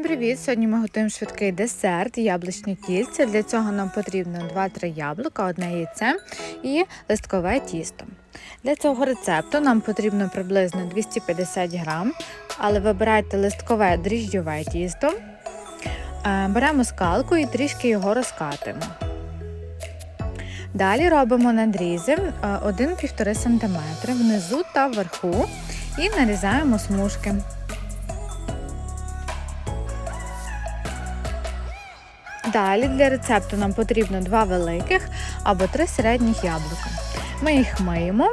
Всім привіт! Сьогодні ми готуємо швидкий десерт, яблучні кільця. Для цього нам потрібно 2-3 яблука, одне яйце і листкове тісто. Для цього рецепту нам потрібно приблизно 250 грам, але вибирайте листкове дріжджове тісто. Е, Беремо скалку і трішки його розкатуємо. Далі робимо надрізи е, 1-1,5 см внизу та вверху і нарізаємо смужки. Далі для рецепту нам потрібно два великих або три середніх яблука. Ми їх миємо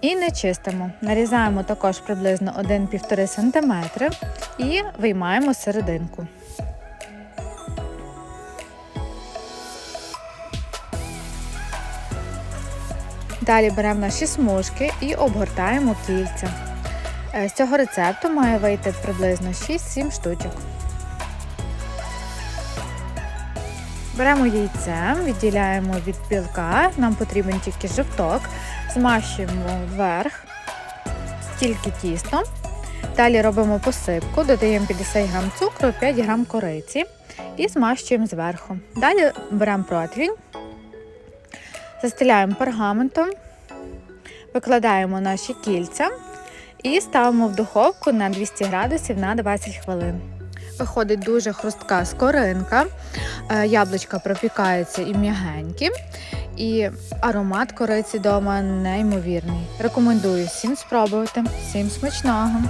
і не чистимо. Нарізаємо також приблизно 1-1,5 см і виймаємо серединку. Далі беремо наші смужки і обгортаємо кільця. Е, З цього рецепту має вийти приблизно 6-7 штучок. Беремо яйце, відділяємо від білка, нам потрібен тільки жовток, змащуємо вверх, тільки тісто. Далі робимо посипку, додаємо 50 г цукру, 5 г кориці і змащуємо зверху. Далі беремо противінь, застеляємо пергаментом, викладаємо наші кільця і ставимо в духовку на 200 градусів на 20 хвилин. Виходить дуже хрустка скоринка, е, яблучка пропікаються і м'ягенькі, і аромат кориці вдома неймовірний. Рекомендую всім спробувати, всім смачного!